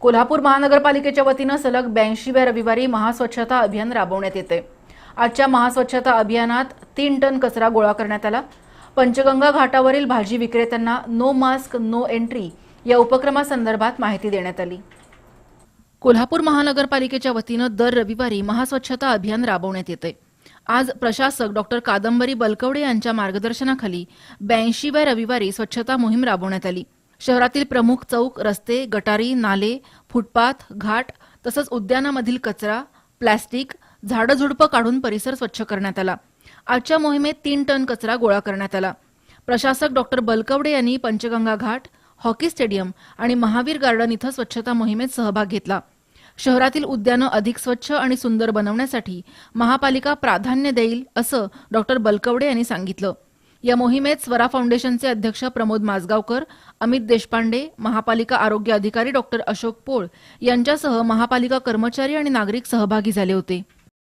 कोल्हापूर महानगरपालिकेच्या वतीनं सलग ब्याऐंशीव्या रविवारी महास्वच्छता अभियान राबवण्यात येते. आजच्या महास्वच्छता अभियानात तीन टन कचरा गोळा करण्यात आला. पंचगंगा घाटावरील भाजी विक्रेत्यांना नो मास्क नो एंट्री या उपक्रमासंदर्भात माहिती देण्यात आली. कोल्हापूर महानगरपालिकेच्या वतीनं दर रविवारी महास्वच्छता अभियान राबवण्यात येते. आज प्रशासक डॉक्टर कादंबरी बलकवडे यांच्या मार्गदर्शनाखाली ब्याऐंशीव्या रविवारी स्वच्छता मोहीम राबवण्यात आली. शहरातील प्रमुख चौक रस्ते गटारी नाले फुटपाथ घाट तसंच उद्यानामधील कचरा प्लॅस्टिक झाडझुडपं काढून परिसर स्वच्छ करण्यात आला. आजच्या मोहिमेत तीन टन कचरा गोळा करण्यात आला. प्रशासक डॉक्टर बलकवडे यांनी पंचगंगा घाट हॉकी स्टेडियम आणि महावीर गार्डन इथं स्वच्छता मोहिमेत सहभाग घेतला. शहरातील उद्यानं अधिक स्वच्छ आणि सुंदर बनवण्यासाठी महापालिका प्राधान्य देईल असं डॉक्टर बलकवडे यांनी सांगितलं. या मोहिमेत स्वरा फाउंडेशनचे अध्यक्ष प्रमोद माजगावकर अमित देशपांडे महापालिका आरोग्य अधिकारी डॉक्टर अशोक पोळ यांच्यासह महापालिका कर्मचारी आणि नागरिक सहभागी झाले होते.